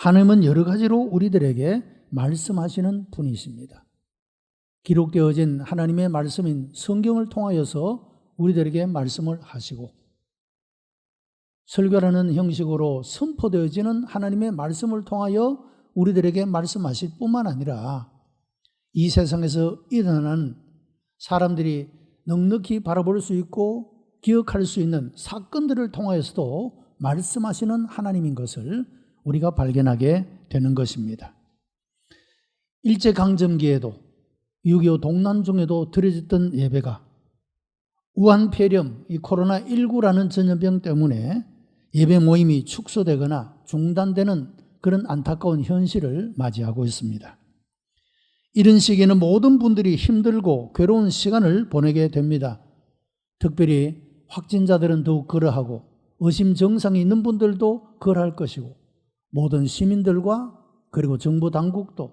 하나님은 여러 가지로 우리들에게 말씀하시는 분이십니다. 기록되어진 하나님의 말씀인 성경을 통하여서 우리들에게 말씀을 하시고 설교라는 형식으로 선포되어지는 하나님의 말씀을 통하여 우리들에게 말씀하실 뿐만 아니라 이 세상에서 일어나는 사람들이 넉넉히 바라볼 수 있고 기억할 수 있는 사건들을 통하여서도 말씀하시는 하나님인 것을 우리가 발견하게 되는 것입니다. 일제강점기에도 6.25 동란 중에도 드려졌던 예배가 우한폐렴, 이 코로나19라는 전염병 때문에 예배 모임이 축소되거나 중단되는 그런 안타까운 현실을 맞이하고 있습니다. 이런 시기에는 모든 분들이 힘들고 괴로운 시간을 보내게 됩니다. 특별히 확진자들은 더욱 그러하고 의심 증상이 있는 분들도 그러할 것이고 모든 시민들과 그리고 정부 당국도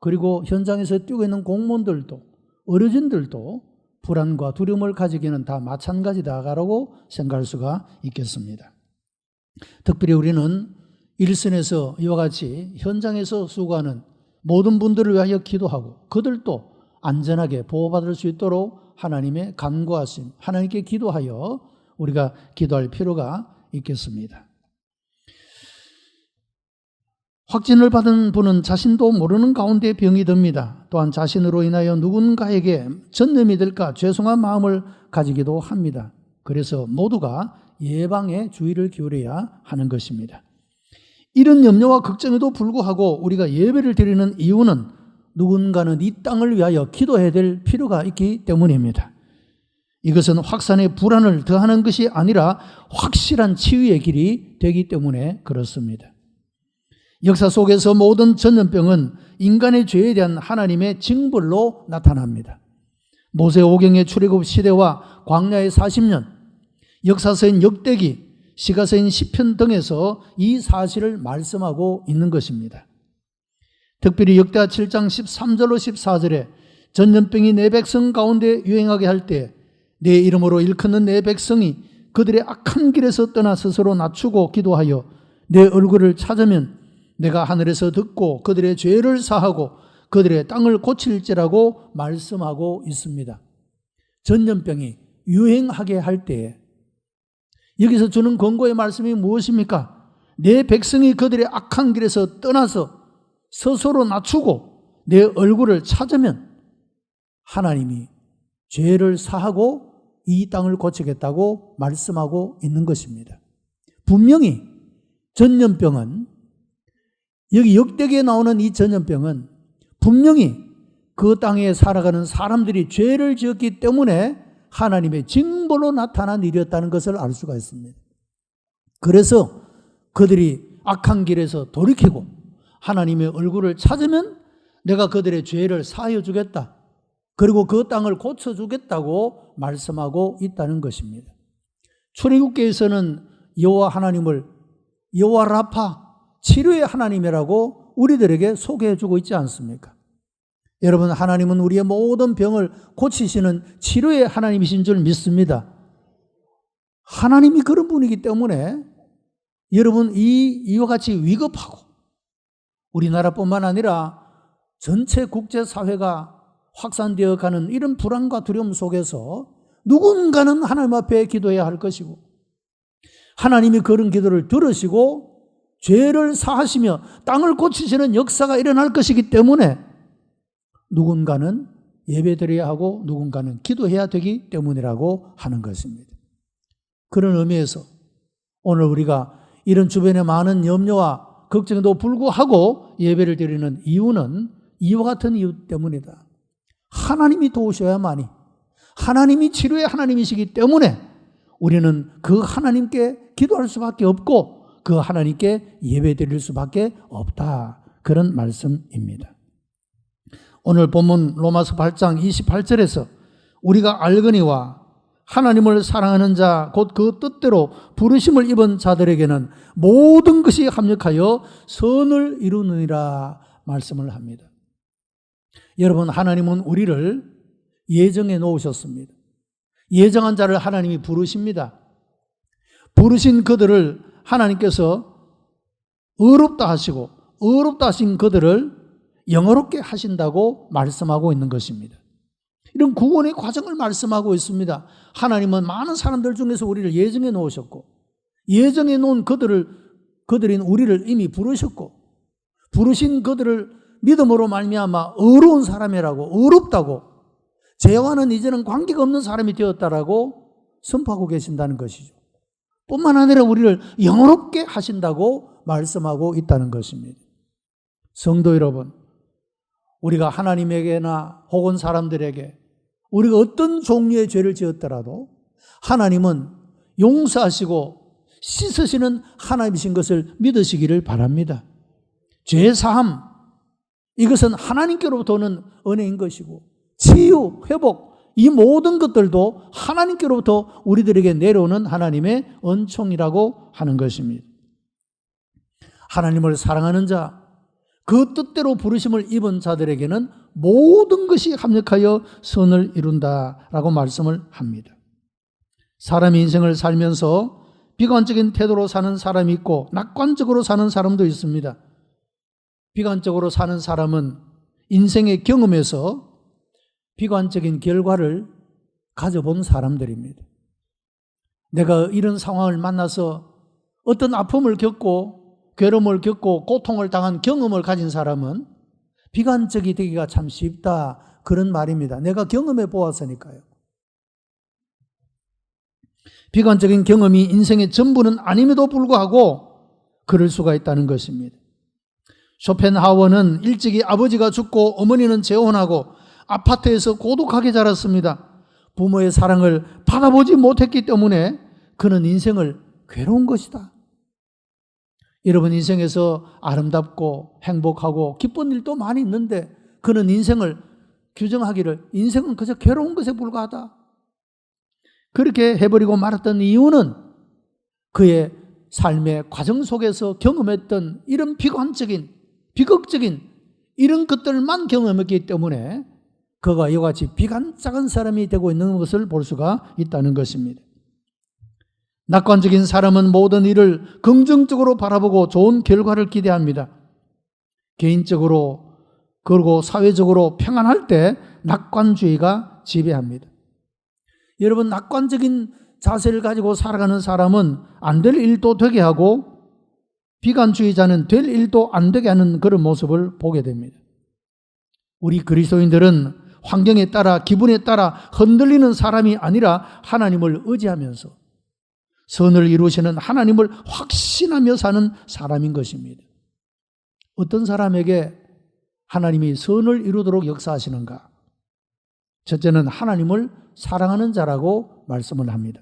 그리고 현장에서 뛰고 있는 공무원들도 어르신들도 불안과 두려움을 가지기는 다 마찬가지다라고 생각할 수가 있겠습니다. 특별히 우리는 일선에서 이와 같이 현장에서 수고하는 모든 분들을 위하여 기도하고 그들도 안전하게 보호받을 수 있도록 하나님의 간구하심, 하나님께 기도하여 우리가 기도할 필요가 있겠습니다. 확진을 받은 분은 자신도 모르는 가운데 병이 듭니다. 또한 자신으로 인하여 누군가에게 전염이 될까 죄송한 마음을 가지기도 합니다. 그래서 모두가 예방에 주의를 기울여야 하는 것입니다. 이런 염려와 걱정에도 불구하고 우리가 예배를 드리는 이유는 누군가는 이 땅을 위하여 기도해야 될 필요가 있기 때문입니다. 이것은 확산의 불안을 더하는 것이 아니라 확실한 치유의 길이 되기 때문에 그렇습니다. 역사 속에서 모든 전염병은 인간의 죄에 대한 하나님의 징벌로 나타납니다. 모세 오경의 출애굽 시대와 광야의 40년, 역사서인 역대기, 시가서인 시편 등에서 이 사실을 말씀하고 있는 것입니다. 특별히 역대하 7장 13절로 14절에 전염병이 내 백성 가운데 유행하게 할 때 내 이름으로 일컫는 내 백성이 그들의 악한 길에서 떠나 스스로 낮추고 기도하여 내 얼굴을 찾으면 내가 하늘에서 듣고 그들의 죄를 사하고 그들의 땅을 고칠지라고 말씀하고 있습니다. 전염병이 유행하게 할 때에 여기서 주는 권고의 말씀이 무엇입니까? 내 백성이 그들의 악한 길에서 떠나서 스스로 낮추고 내 얼굴을 찾으면 하나님이 죄를 사하고 이 땅을 고치겠다고 말씀하고 있는 것입니다. 분명히 전염병은 여기 역대기에 나오는 이 전염병은 분명히 그 땅에 살아가는 사람들이 죄를 지었기 때문에 하나님의 징벌로 나타난 일이었다는 것을 알 수가 있습니다. 그래서 그들이 악한 길에서 돌이키고 하나님의 얼굴을 찾으면 내가 그들의 죄를 사하여 주겠다. 그리고 그 땅을 고쳐 주겠다고 말씀하고 있다는 것입니다. 출애굽기에서는 여호와 하나님을 여호와 라파 치료의 하나님이라고 우리들에게 소개해 주고 있지 않습니까? 여러분, 하나님은 우리의 모든 병을 고치시는 치료의 하나님이신 줄 믿습니다. 하나님이 그런 분이기 때문에 여러분, 이, 이와 같이 위급하고 우리나라뿐만 아니라 전체 국제사회가 확산되어 가는 이런 불안과 두려움 속에서 누군가는 하나님 앞에 기도해야 할 것이고 하나님이 그런 기도를 들으시고 죄를 사하시며 땅을 고치시는 역사가 일어날 것이기 때문에 누군가는 예배드려야 하고 누군가는 기도해야 되기 때문이라고 하는 것입니다. 그런 의미에서 오늘 우리가 이런 주변에 많은 염려와 걱정에도 불구하고 예배를 드리는 이유는 이와 같은 이유 때문이다. 하나님이 도우셔야만이 하나님이 치료의 하나님이시기 때문에 우리는 그 하나님께 기도할 수밖에 없고 그 하나님께 예배 드릴 수밖에 없다. 그런 말씀입니다. 오늘 본문 로마서 8장 28절에서 우리가 알거니와 하나님을 사랑하는 자, 곧 그 뜻대로 부르심을 입은 자들에게는 모든 것이 합력하여 선을 이루느니라 말씀을 합니다. 여러분, 하나님은 우리를 예정해 놓으셨습니다. 예정한 자를 하나님이 부르십니다. 부르신 그들을 하나님께서 의롭다 하시고 어렵다 하신 그들을 영어롭게 하신다고 말씀하고 있는 것입니다. 이런 구원의 과정을 말씀하고 있습니다. 하나님은 많은 사람들 중에서 우리를 예정해 놓으셨고, 예정해 놓은 그들을, 그들인 우리를 이미 부르셨고, 부르신 그들을 믿음으로 말미암아 어려운 사람이라고, 어렵다고, 죄와는 이제는 관계가 없는 사람이 되었다라고 선포하고 계신다는 것이죠. 뿐만 아니라 우리를 영어롭게 하신다고 말씀하고 있다는 것입니다. 성도 여러분, 우리가 하나님에게나 혹은 사람들에게 우리가 어떤 종류의 죄를 지었더라도 하나님은 용서하시고 씻으시는 하나님이신 것을 믿으시기를 바랍니다. 죄 사함 이것은 하나님께로부터 오는 은혜인 것이고 치유, 회복 이 모든 것들도 하나님께로부터 우리들에게 내려오는 하나님의 은총이라고 하는 것입니다. 하나님을 사랑하는 자, 그 뜻대로 부르심을 입은 자들에게는 모든 것이 합력하여 선을 이룬다라고 말씀을 합니다. 사람이 인생을 살면서 비관적인 태도로 사는 사람이 있고 낙관적으로 사는 사람도 있습니다. 비관적으로 사는 사람은 인생의 경험에서 비관적인 결과를 가져본 사람들입니다. 내가 이런 상황을 만나서 어떤 아픔을 겪고 괴로움을 겪고 고통을 당한 경험을 가진 사람은 비관적이 되기가 참 쉽다. 그런 말입니다. 내가 경험해 보았으니까요. 비관적인 경험이 인생의 전부는 아님에도 불구하고 그럴 수가 있다는 것입니다. 쇼펜하워는 일찍이 아버지가 죽고 어머니는 재혼하고 아파트에서 고독하게 자랐습니다. 부모의 사랑을 받아보지 못했기 때문에 그는 인생을 괴로운 것이다. 여러분 인생에서 아름답고 행복하고 기쁜 일도 많이 있는데 그는 인생을 규정하기를 인생은 그저 괴로운 것에 불과하다. 그렇게 해버리고 말았던 이유는 그의 삶의 과정 속에서 경험했던 이런 비관적인, 비극적인 이런 것들만 경험했기 때문에 그가 이와 같이 비관적인 사람이 되고 있는 것을 볼 수가 있다는 것입니다. 낙관적인 사람은 모든 일을 긍정적으로 바라보고 좋은 결과를 기대합니다. 개인적으로 그리고 사회적으로 평안할 때 낙관주의가 지배합니다. 여러분 낙관적인 자세를 가지고 살아가는 사람은 안 될 일도 되게 하고 비관주의자는 될 일도 안 되게 하는 그런 모습을 보게 됩니다. 우리 그리스도인들은 환경에 따라 기분에 따라 흔들리는 사람이 아니라 하나님을 의지하면서 선을 이루시는 하나님을 확신하며 사는 사람인 것입니다. 어떤 사람에게 하나님이 선을 이루도록 역사하시는가? 첫째는 하나님을 사랑하는 자라고 말씀을 합니다.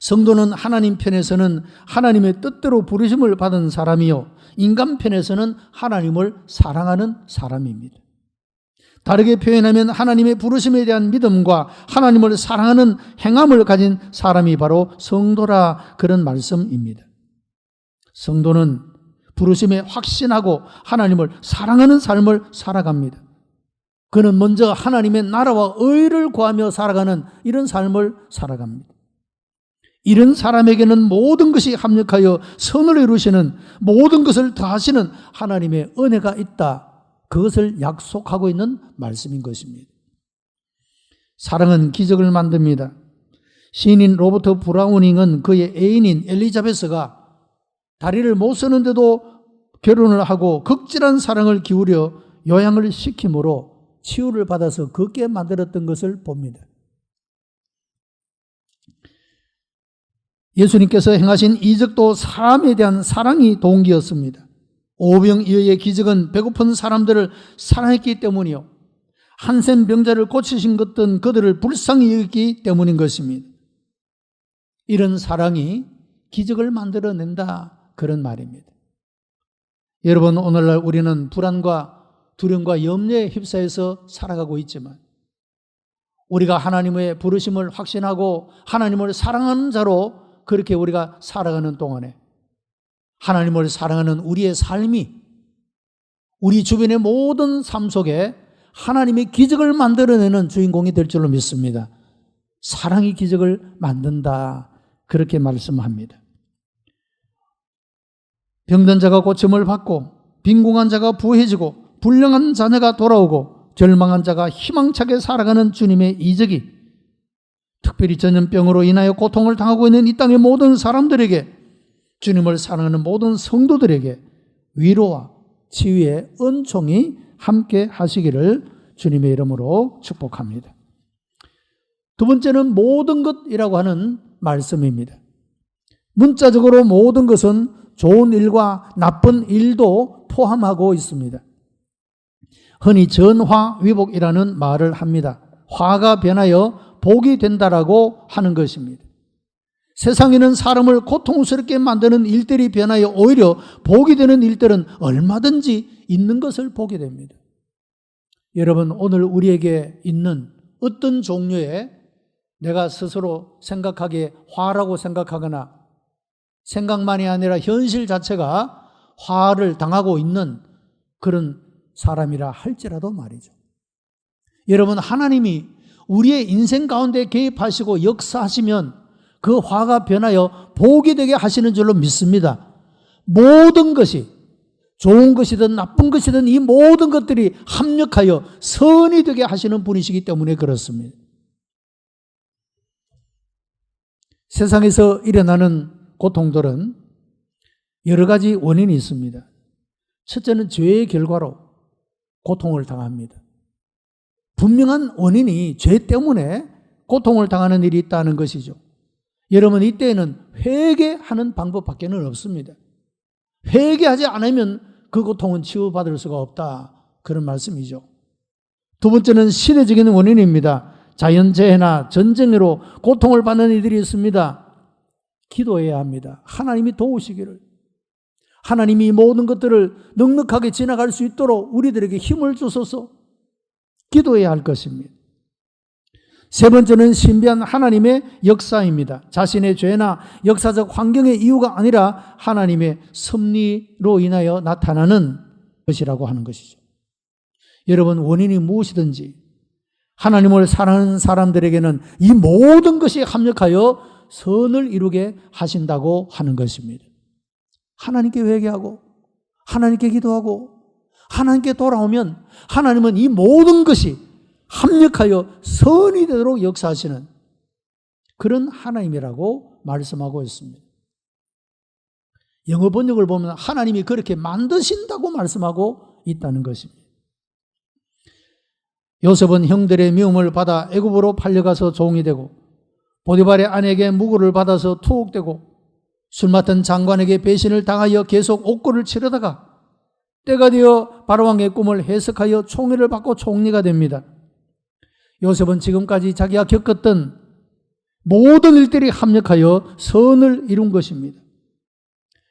성도는 하나님 편에서는 하나님의 뜻대로 부르심을 받은 사람이요. 인간 편에서는 하나님을 사랑하는 사람입니다. 다르게 표현하면 하나님의 부르심에 대한 믿음과 하나님을 사랑하는 행함을 가진 사람이 바로 성도라 그런 말씀입니다. 성도는 부르심에 확신하고 하나님을 사랑하는 삶을 살아갑니다. 그는 먼저 하나님의 나라와 의를 구하며 살아가는 이런 삶을 살아갑니다. 이런 사람에게는 모든 것이 합력하여 선을 이루시는 모든 것을 다하시는 하나님의 은혜가 있다. 그것을 약속하고 있는 말씀인 것입니다. 사랑은 기적을 만듭니다. 시인인 로버트 브라우닝은 그의 애인인 엘리자베스가 다리를 못 쓰는데도 결혼을 하고 극진한 사랑을 기울여 요양을 시킴으로 치유를 받아서 걷게 만들었던 것을 봅니다. 예수님께서 행하신 이적도 사람에 대한 사랑이 동기였습니다. 오병 이어의 기적은 배고픈 사람들을 사랑했기 때문이요. 한센 병자를 고치신 것은 그들을 불쌍히 여겼기 때문인 것입니다. 이런 사랑이 기적을 만들어낸다. 그런 말입니다. 여러분, 오늘날 우리는 불안과 두려움과 염려에 휩싸여서 살아가고 있지만, 우리가 하나님의 부르심을 확신하고 하나님을 사랑하는 자로 그렇게 우리가 살아가는 동안에 하나님을 사랑하는 우리의 삶이 우리 주변의 모든 삶 속에 하나님의 기적을 만들어내는 주인공이 될 줄로 믿습니다. 사랑이 기적을 만든다. 그렇게 말씀합니다. 병든 자가 고침을 받고 빈궁한 자가 부해지고 불량한 자녀가 돌아오고 절망한 자가 희망차게 살아가는 주님의 이적이 특별히 전염병으로 인하여 고통을 당하고 있는 이 땅의 모든 사람들에게 주님을 사랑하는 모든 성도들에게 위로와 치유의 은총이 함께 하시기를 주님의 이름으로 축복합니다. 두 번째는 모든 것이라고 하는 말씀입니다. 문자적으로 모든 것은 좋은 일과 나쁜 일도 포함하고 있습니다. 흔히 전화 위복이라는 말을 합니다. 화가 변하여 복이 된다라고 하는 것입니다. 세상에는 사람을 고통스럽게 만드는 일들이 변하여 오히려 복이 되는 일들은 얼마든지 있는 것을 보게 됩니다. 여러분, 오늘 우리에게 있는 어떤 종류의 내가 스스로 생각하기에 화라고 생각하거나 생각만이 아니라 현실 자체가 화를 당하고 있는 그런 사람이라 할지라도 말이죠. 여러분, 하나님이 우리의 인생 가운데 개입하시고 역사하시면 그 화가 변하여 복이 되게 하시는 줄로 믿습니다. 모든 것이 좋은 것이든 나쁜 것이든 이 모든 것들이 합력하여 선이 되게 하시는 분이시기 때문에 그렇습니다. 세상에서 일어나는 고통들은 여러 가지 원인이 있습니다. 첫째는 죄의 결과로 고통을 당합니다. 분명한 원인이 죄 때문에 고통을 당하는 일이 있다는 것이죠. 여러분 이때에는 회개하는 방법밖에는 없습니다. 회개하지 않으면 그 고통은 치유받을 수가 없다. 그런 말씀이죠. 두 번째는 시대적인 원인입니다. 자연재해나 전쟁으로 고통을 받는 이들이 있습니다. 기도해야 합니다. 하나님이 도우시기를. 하나님이 모든 것들을 넉넉하게 지나갈 수 있도록 우리들에게 힘을 주소서 기도해야 할 것입니다. 세 번째는 신비한 하나님의 역사입니다. 자신의 죄나 역사적 환경의 이유가 아니라 하나님의 섭리로 인하여 나타나는 것이라고 하는 것이죠. 여러분, 원인이 무엇이든지 하나님을 사랑하는 사람들에게는 이 모든 것이 합력하여 선을 이루게 하신다고 하는 것입니다. 하나님께 회개하고, 하나님께 기도하고, 하나님께 돌아오면 하나님은 이 모든 것이 합력하여 선이 되도록 역사하시는 그런 하나님이라고 말씀하고 있습니다. 영어 번역을 보면 하나님이 그렇게 만드신다고 말씀하고 있다는 것입니다. 요셉은 형들의 미움을 받아 애굽으로 팔려가서 종이 되고 보디발의 아내에게 무고를 받아서 투옥되고 술 맡은 장관에게 배신을 당하여 계속 옥고를 치르다가 때가 되어 바로왕의 꿈을 해석하여 총애를 받고 총리가 됩니다. 요셉은 지금까지 자기가 겪었던 모든 일들이 합력하여 선을 이룬 것입니다.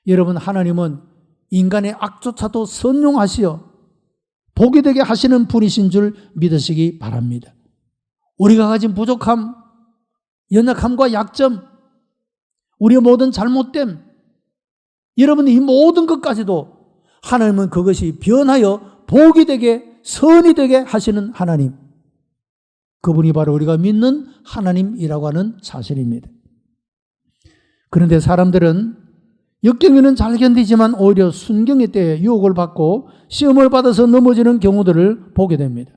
여러분, 하나님은 인간의 악조차도 선용하시어 복이 되게 하시는 분이신 줄 믿으시기 바랍니다. 우리가 가진 부족함, 연약함과 약점, 우리의 모든 잘못됨, 여러분 이 모든 것까지도 하나님은 그것이 변하여 복이 되게 선이 되게 하시는 하나님. 그분이 바로 우리가 믿는 하나님이라고 하는 사실입니다. 그런데 사람들은 역경에는 잘 견디지만 오히려 순경의 때에 유혹을 받고 시험을 받아서 넘어지는 경우들을 보게 됩니다.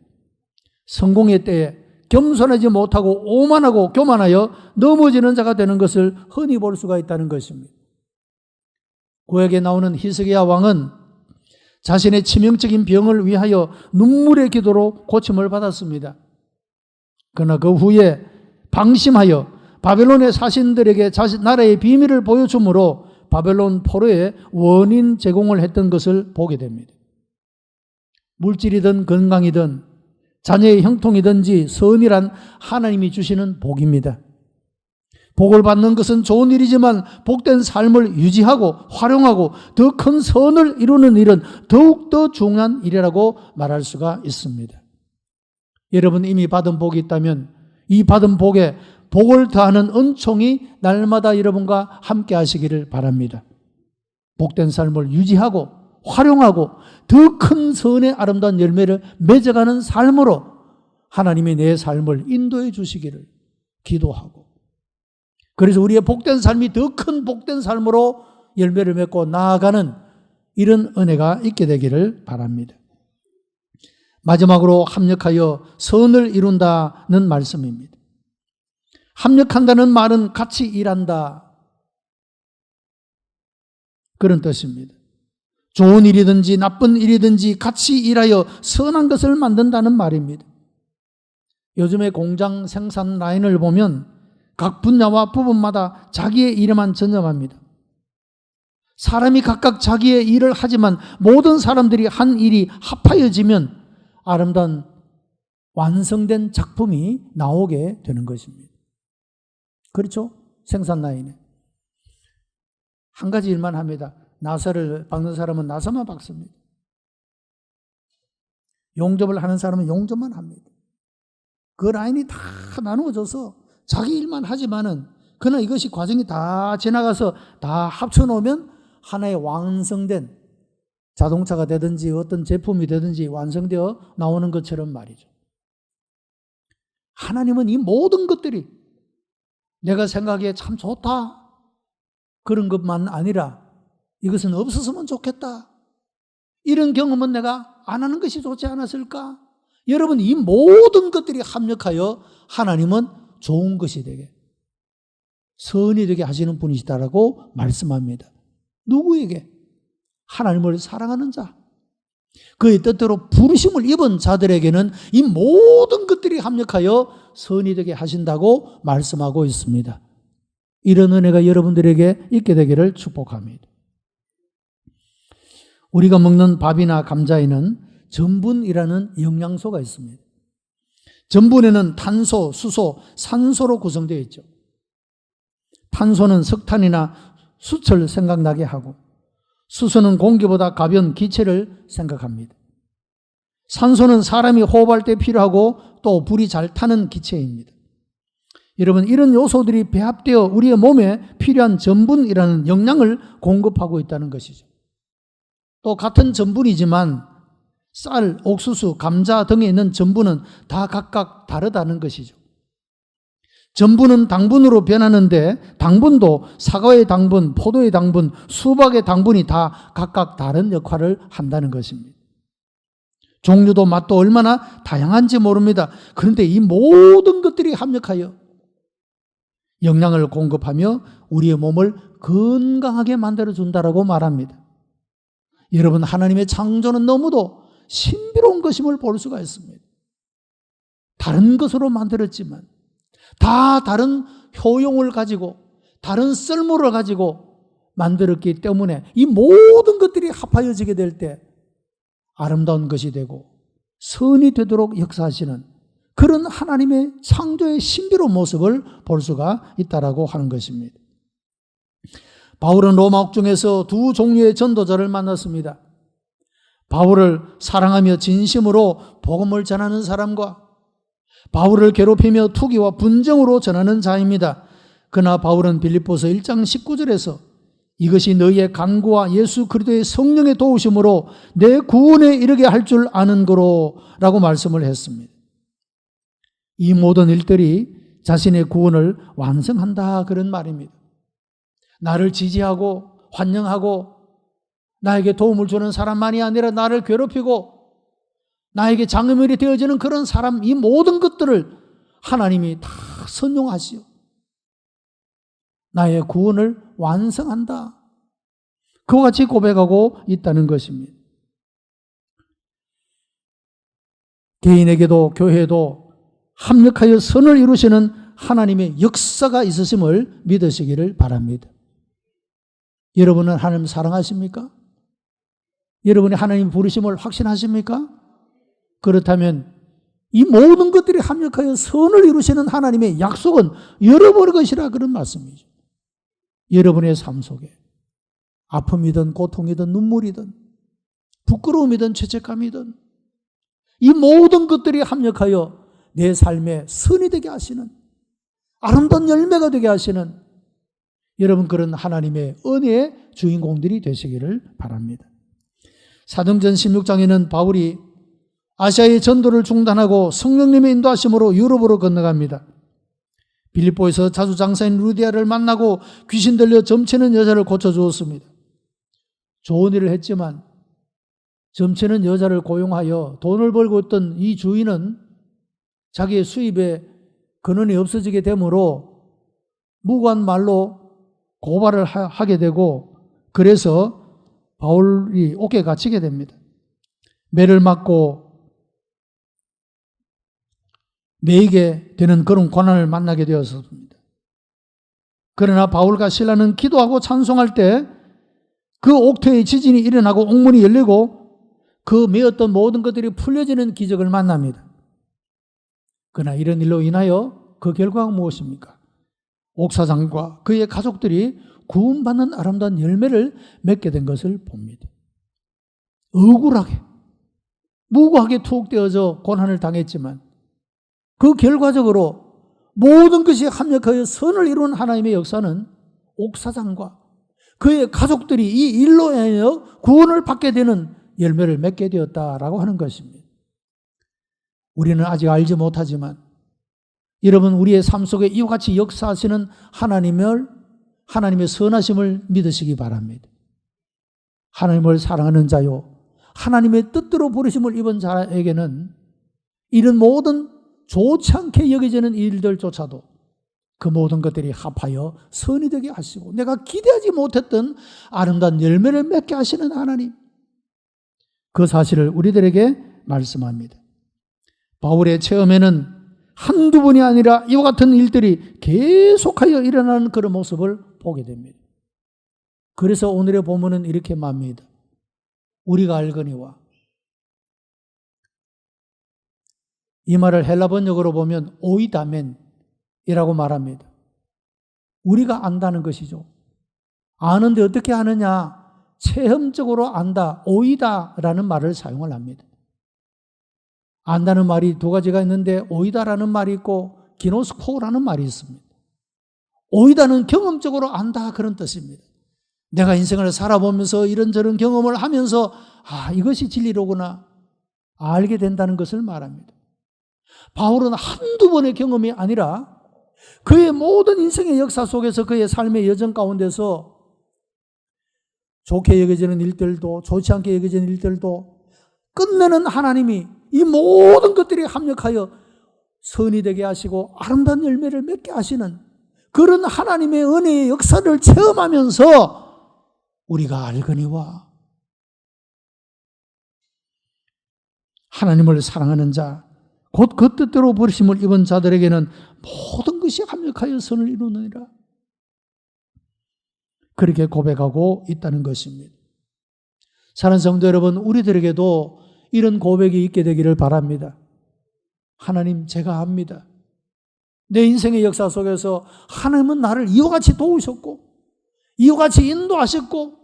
성공의 때에 겸손하지 못하고 오만하고 교만하여 넘어지는 자가 되는 것을 흔히 볼 수가 있다는 것입니다. 구약에 나오는 히스기야 왕은 자신의 치명적인 병을 위하여 눈물의 기도로 고침을 받았습니다. 그러나 그 후에 방심하여 바벨론의 사신들에게 자신 나라의 비밀을 보여주므로 바벨론 포로의 원인 제공을 했던 것을 보게 됩니다. 물질이든 건강이든 자녀의 형통이든지 선이란 하나님이 주시는 복입니다. 복을 받는 것은 좋은 일이지만 복된 삶을 유지하고 활용하고 더 큰 선을 이루는 일은 더욱더 중요한 일이라고 말할 수가 있습니다. 여러분 이미 받은 복이 있다면 이 받은 복에 복을 더하는 은총이 날마다 여러분과 함께 하시기를 바랍니다. 복된 삶을 유지하고 활용하고 더 큰 선의 아름다운 열매를 맺어가는 삶으로 하나님이 내 삶을 인도해 주시기를 기도하고 그래서 우리의 복된 삶이 더 큰 복된 삶으로 열매를 맺고 나아가는 이런 은혜가 있게 되기를 바랍니다. 마지막으로 합력하여 선을 이룬다는 말씀입니다. 합력한다는 말은 같이 일한다. 그런 뜻입니다. 좋은 일이든지 나쁜 일이든지 같이 일하여 선한 것을 만든다는 말입니다. 요즘에 공장 생산 라인을 보면 각 분야와 부분마다 자기의 일에만 전념합니다. 사람이 각각 자기의 일을 하지만 모든 사람들이 한 일이 합하여지면 아름다운 완성된 작품이 나오게 되는 것입니다. 그렇죠? 생산 라인에. 한 가지 일만 합니다. 나사를 박는 사람은 나사만 박습니다. 용접을 하는 사람은 용접만 합니다. 그 라인이 다 나누어져서 자기 일만 하지만은 그러나 이것이 과정이 다 지나가서 다 합쳐놓으면 하나의 완성된 자동차가 되든지 어떤 제품이 되든지 완성되어 나오는 것처럼 말이죠. 하나님은 이 모든 것들이 내가 생각하기에 참 좋다. 그런 것만 아니라 이것은 없었으면 좋겠다. 이런 경험은 내가 안 하는 것이 좋지 않았을까? 여러분, 이 모든 것들이 합력하여 하나님은 좋은 것이 되게, 선이 되게 하시는 분이시다라고 말씀합니다. 누구에게? 하나님을 사랑하는 자. 그의 뜻대로 부르심을 입은 자들에게는 이 모든 것들이 합력하여 선이 되게 하신다고 말씀하고 있습니다. 이런 은혜가 여러분들에게 있게 되기를 축복합니다. 우리가 먹는 밥이나 감자에는 전분이라는 영양소가 있습니다. 전분에는 탄소, 수소, 산소로 구성되어 있죠. 탄소는 석탄이나 수철 생각나게 하고 수소는 공기보다 가벼운 기체를 생각합니다. 산소는 사람이 호흡할 때 필요하고 또 불이 잘 타는 기체입니다. 여러분, 이런 요소들이 배합되어 우리의 몸에 필요한 전분이라는 영양을 공급하고 있다는 것이죠. 또 같은 전분이지만 쌀, 옥수수, 감자 등에 있는 전분은 다 각각 다르다는 것이죠. 전분은 당분으로 변하는데 당분도 사과의 당분, 포도의 당분, 수박의 당분이 다 각각 다른 역할을 한다는 것입니다. 종류도 맛도 얼마나 다양한지 모릅니다. 그런데 이 모든 것들이 합력하여 영양을 공급하며 우리의 몸을 건강하게 만들어 준다라고 말합니다. 여러분 하나님의 창조는 너무도 신비로운 것임을 볼 수가 있습니다. 다른 것으로 만들었지만 다 다른 효용을 가지고 다른 쓸모를 가지고 만들었기 때문에 이 모든 것들이 합하여지게 될 때 아름다운 것이 되고 선이 되도록 역사하시는 그런 하나님의 창조의 신비로운 모습을 볼 수가 있다라고 하는 것입니다. 바울은 로마 옥중에서 두 종류의 전도자를 만났습니다. 바울을 사랑하며 진심으로 복음을 전하는 사람과 바울을 괴롭히며 투기와 분정으로 전하는 자입니다. 그러나 바울은 빌립보서 1장 19절에서 이것이 너희의 간구와 예수 그리스도의 성령의 도우심으로 내 구원에 이르게 할 줄 아는 거로라고 말씀을 했습니다. 이 모든 일들이 자신의 구원을 완성한다 그런 말입니다. 나를 지지하고 환영하고 나에게 도움을 주는 사람만이 아니라 나를 괴롭히고 나에게 장애물이 되어지는 그런 사람 이 모든 것들을 하나님이 다 선용하시오. 나의 구원을 완성한다. 그와 같이 고백하고 있다는 것입니다. 개인에게도 교회에도 합력하여 선을 이루시는 하나님의 역사가 있으심을 믿으시기를 바랍니다. 여러분은 하나님 사랑하십니까? 여러분이 하나님 부르심을 확신하십니까? 그렇다면 이 모든 것들이 합력하여 선을 이루시는 하나님의 약속은 여러분의 것이라 그런 말씀이죠. 여러분의 삶 속에 아픔이든 고통이든 눈물이든 부끄러움이든 죄책감이든 이 모든 것들이 합력하여 내 삶에 선이 되게 하시는 아름다운 열매가 되게 하시는 여러분 그런 하나님의 은혜의 주인공들이 되시기를 바랍니다. 사도전 16장에는 바울이 아시아의 전도를 중단하고 성령님의 인도하심으로 유럽으로 건너갑니다. 빌립보에서 자주 장사인 루디아를 만나고 귀신 들려 점치는 여자를 고쳐주었습니다. 좋은 일을 했지만 점치는 여자를 고용하여 돈을 벌고 있던 이 주인은 자기의 수입에 근원이 없어지게 되므로 무관 말로 고발을 하- 하게 되고 그래서 바울이 옥에 갇히게 됩니다. 매를 맞고 매이게 되는 그런 고난을 만나게 되었습니다. 그러나 바울과 신라는 기도하고 찬송할 때 그 옥토의 지진이 일어나고 옥문이 열리고 그 메었던 모든 것들이 풀려지는 기적을 만납니다. 그러나 이런 일로 인하여 그 결과가 무엇입니까? 옥사장과 그의 가족들이 구원받는 아름다운 열매를 맺게 된 것을 봅니다. 억울하게, 무고하게 투옥되어져 고난을 당했지만 그 결과적으로 모든 것이 합력하여 선을 이룬 하나님의 역사는 옥사장과 그의 가족들이 이 일로 인하여 구원을 받게 되는 열매를 맺게 되었다라고 하는 것입니다. 우리는 아직 알지 못하지만 여러분 우리의 삶 속에 이와 같이 역사하시는 하나님을 하나님의 선하심을 믿으시기 바랍니다. 하나님을 사랑하는 자요 하나님의 뜻대로 부르심을 입은 자에게는 이런 모든 좋지 않게 여겨지는 일들조차도 그 모든 것들이 합하여 선이 되게 하시고 내가 기대하지 못했던 아름다운 열매를 맺게 하시는 하나님 그 사실을 우리들에게 말씀합니다. 바울의 체험에는 한두 번이 아니라 이와 같은 일들이 계속하여 일어나는 그런 모습을 보게 됩니다. 그래서 오늘의 본문은 이렇게 맙니다. 우리가 알거니와 이 말을 헬라 번역으로 보면 오이다멘이라고 말합니다. 우리가 안다는 것이죠. 아는데 어떻게 하느냐? 체험적으로 안다, 오이다라는 말을 사용을 합니다. 안다는 말이 두 가지가 있는데 오이다라는 말이 있고 기노스코라는 말이 있습니다. 오이다는 경험적으로 안다 그런 뜻입니다. 내가 인생을 살아보면서 이런저런 경험을 하면서 아 이것이 진리로구나 알게 된다는 것을 말합니다. 바울은 한두 번의 경험이 아니라 그의 모든 인생의 역사 속에서 그의 삶의 여정 가운데서 좋게 여겨지는 일들도 좋지 않게 여겨지는 일들도 끝내는 하나님이 이 모든 것들이 합력하여 선이 되게 하시고 아름다운 열매를 맺게 하시는 그런 하나님의 은혜의 역사를 체험하면서 우리가 알거니와. 하나님을 사랑하는 자, 곧 그 뜻대로 부르심을 입은 자들에게는 모든 것이 합력하여 선을 이루느니라. 그렇게 고백하고 있다는 것입니다. 사랑하는 성도 여러분, 우리들에게도 이런 고백이 있게 되기를 바랍니다. 하나님, 제가 압니다. 내 인생의 역사 속에서 하나님은 나를 이와 같이 도우셨고, 이와 같이 인도하셨고,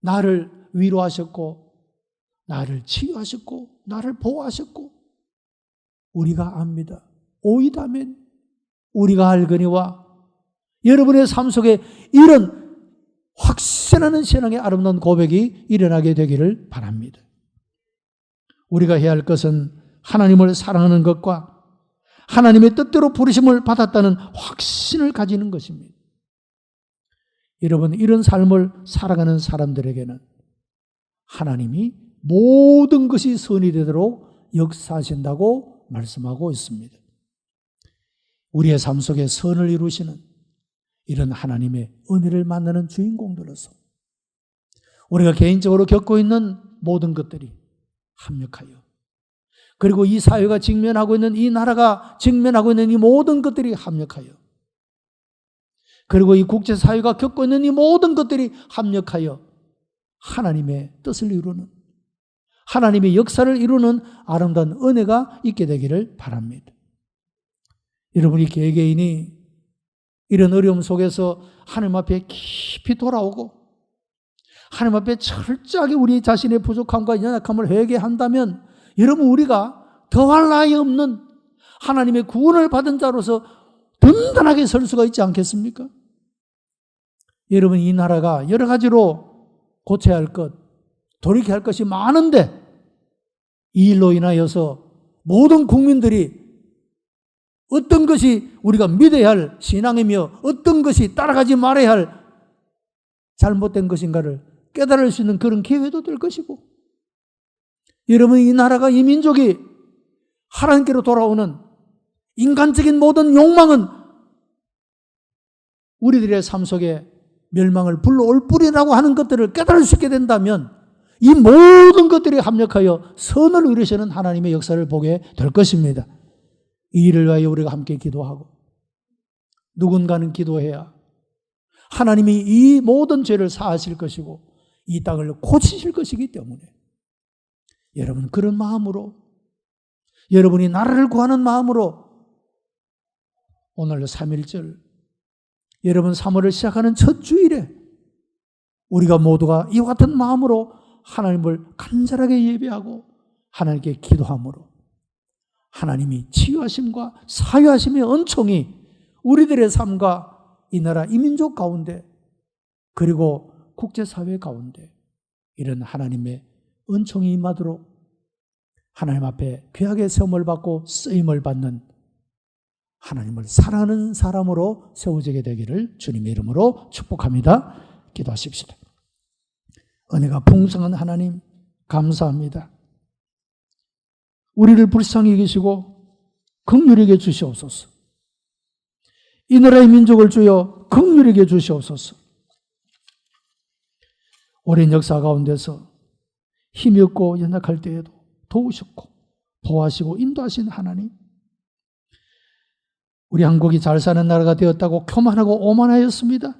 나를 위로하셨고, 나를 치유하셨고, 나를 보호하셨고, 우리가 압니다. 오이다면 우리가 알거니와 여러분의 삶 속에 이런 확신하는 신앙의 아름다운 고백이 일어나게 되기를 바랍니다. 우리가 해야 할 것은 하나님을 사랑하는 것과 하나님의 뜻대로 부르심을 받았다는 확신을 가지는 것입니다. 여러분, 이런 삶을 살아가는 사람들에게는 하나님이 모든 것이 선이 되도록 역사하신다고 말씀하고 있습니다. 우리의 삶 속에 선을 이루시는 이런 하나님의 은혜를 만나는 주인공들로서 우리가 개인적으로 겪고 있는 모든 것들이 합력하여 그리고 이 사회가 직면하고 있는 이 나라가 직면하고 있는 이 모든 것들이 합력하여 그리고 이 국제사회가 겪고 있는 이 모든 것들이 합력하여 하나님의 뜻을 이루는 하나님의 역사를 이루는 아름다운 은혜가 있게 되기를 바랍니다. 여러분이 개개인이 이런 어려움 속에서 하나님 앞에 깊이 돌아오고 하나님 앞에 철저하게 우리 자신의 부족함과 연약함을 회개한다면 여러분 우리가 더할 나위 없는 하나님의 구원을 받은 자로서 든든하게 설 수가 있지 않겠습니까? 여러분 이 나라가 여러 가지로 고쳐야 할 것, 돌이켜야 할 것이 많은데 이 일로 인하여서 모든 국민들이 어떤 것이 우리가 믿어야 할 신앙이며 어떤 것이 따라가지 말아야 할 잘못된 것인가를 깨달을 수 있는 그런 기회도 될 것이고 여러분 이 나라가 이 민족이 하나님께로 돌아오는 인간적인 모든 욕망은 우리들의 삶 속에 멸망을 불러올 뿌리라고 하는 것들을 깨달을 수 있게 된다면 이 모든 것들이 합력하여 선을 이루시는 하나님의 역사를 보게 될 것입니다. 이 일을 위하여 우리가 함께 기도하고 누군가는 기도해야 하나님이 이 모든 죄를 사하실 것이고 이 땅을 고치실 것이기 때문에 여러분 그런 마음으로 여러분이 나라를 구하는 마음으로 오늘 3일절 여러분 3월을 시작하는 첫 주일에 우리가 모두가 이와 같은 마음으로 하나님을 간절하게 예배하고 하나님께 기도함으로 하나님이 치유하심과 사유하심의 은총이 우리들의 삶과 이 나라 이민족 가운데 그리고 국제사회 가운데 이런 하나님의 은총이 임하도록 하나님 앞에 귀하게 세움을 받고 쓰임을 받는 하나님을 사랑하는 사람으로 세워지게 되기를 주님의 이름으로 축복합니다. 기도하십시다. 은혜가 풍성한 하나님 감사합니다. 우리를 불쌍히 여기시고 극률하게 주시옵소서. 이 나라의 민족을 주여 극률하게 주시옵소서. 오랜 역사 가운데서 힘이 없고 연약할 때에도 도우셨고 보호하시고 인도하신 하나님. 우리 한국이 잘 사는 나라가 되었다고 교만하고 오만하였습니다.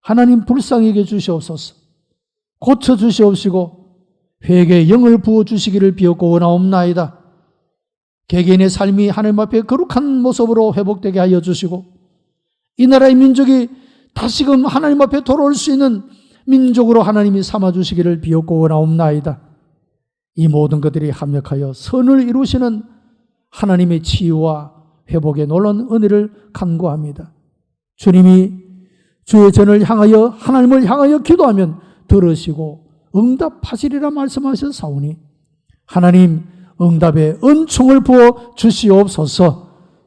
하나님 불쌍히 여겨 주시옵소서. 고쳐 주시옵시고 회개의 영을 부어 주시기를 비었고 원하옵나이다. 개개인의 삶이 하나님 앞에 거룩한 모습으로 회복되게 하여 주시고 이 나라의 민족이 다시금 하나님 앞에 돌아올 수 있는 민족으로 하나님이 삼아 주시기를 비었고 원하옵나이다. 이 모든 것들이 합력하여 선을 이루시는 하나님의 치유와 회복의 놀라운 은혜를 간구합니다. 주님이 주의 전을 향하여 하나님을 향하여 기도하면 들으시고 응답하시리라 말씀하셨사오니 하나님 응답의 은총을 부어 주시옵소서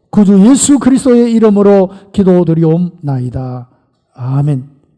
구주 예수 그리스도의 이름으로 기도드리옵나이다. 아멘.